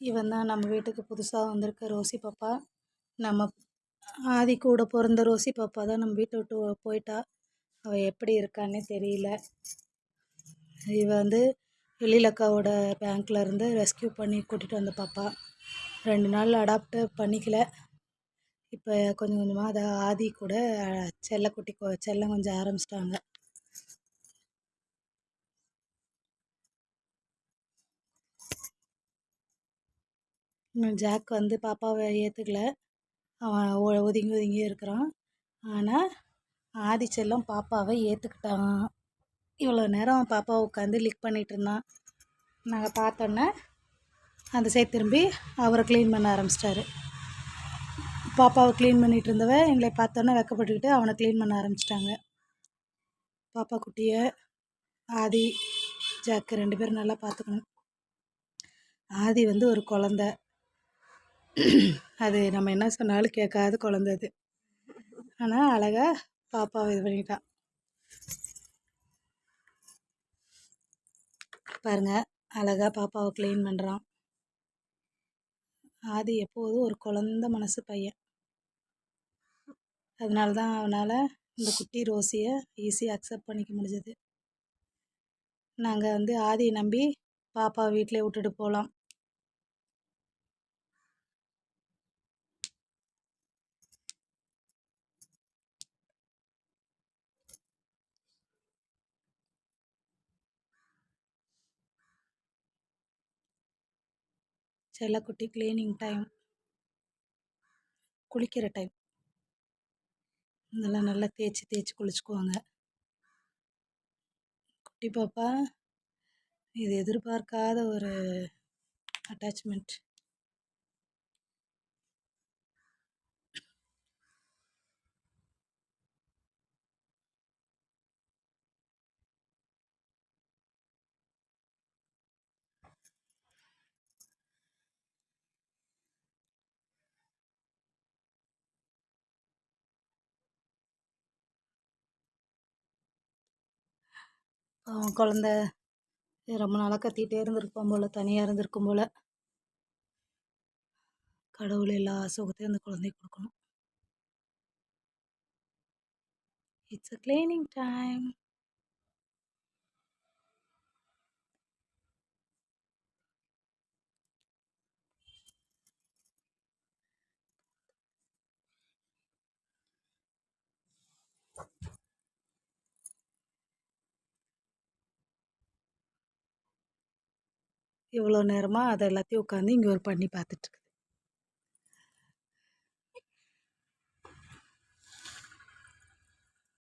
இவன் தான் நம்ம வீட்டுக்கு புதுசாக வந்திருக்க ரோசி பாப்பா. நம்ம ஆதி கூட பிறந்த ரோசி பாப்பா தான் நம்ம வீட்டை விட்டு போயிட்டா. அவள் எப்படி இருக்கான்னே தெரியல. இவ வந்து எழிலக்காவோட பேங்க்கில் இருந்து ரெஸ்கியூ பண்ணி கூட்டிகிட்டு வந்த பாப்பா. ரெண்டு நாள் அடாப்ட் பண்ணிக்கல. இப்போ கொஞ்சம் கொஞ்சமாக அதை ஆதி கூட செல்லக்குட்டி கொ செல்லம் கொஞ்சம் ஆரம்பிச்சிட்டாங்க. ஜாக் வந்து பாப்பாவை ஏற்றுக்கல அவன் ஒ- ஒதுங்கி ஒதுங்கி இருக்கிறான். ஆனால் ஆதிச்செல்லம் பாப்பாவை ஏற்றுக்கிட்டான் இவ்வளோ நேரம் பாப்பாவை உட்காந்து லிக் பண்ணிகிட்டு இருந்தான். நாங்கள் பார்த்தோன்னே அந்த சைடு திரும்பி அவரை க்ளீன் பண்ண ஆரம்பிச்சிட்டாரு. பாப்பாவை க்ளீன் பண்ணிகிட்டு இருந்தவ எங்களை பார்த்தோன்னே வெக்கப்பட்டுக்கிட்டு அவனை க்ளீன் பண்ண ஆரம்பிச்சிட்டாங்க. பாப்பா குட்டியை ஆதி ஜாக்கு ரெண்டு பேரும் நல்லா பார்த்துக்கணும் ஆதி வந்து ஒரு குழந்த. அது நம்ம என்ன சொன்னாலும் கேட்காத குழந்த அது. ஆனால் அழகாக பாப்பாவை இது பண்ணிட்டான் பாருங்க அழகாக பாப்பாவை க்ளீன் பண்ணுறான் ஆதி எப்போதும் ஒரு குழந்த மனசு பையன். அதனால தான் அவனால் இந்த குட்டி ரோசியை ஈஸியாக அக்செப்ட் பண்ணிக்க முடிஞ்சது. நாங்கள் வந்து ஆதியை நம்பி பாப்பா வீட்டிலே விட்டுட்டு போகலாம் செல்லக்குட்டி க்ளீனிங் டைம் குளிக்கிற டைம் இதெல்லாம் நல்லா தேய்ச்சி தேய்ச்சி குளிச்சுக்குவாங்க. குட்டி பாப்பா இது எதிர்பார்க்காத ஒரு அட்டாச்மெண்ட் குழந்த ரொம்ப நாளாக கத்திகிட்டே இருந்திருப்பான் போல் தனியாக இருந்திருக்கும் போல். கடவுள் எல்லா சுகத்தையும் அந்த குழந்தைக்கு கொடுக்கணும். இட்ஸ் அ கிளீனிங் டைம் இவ்வளோ நேரமாக அதை எல்லாத்தையும் உட்காந்து இங்கே ஒரு பண்ணி பார்த்துட்ருக்குது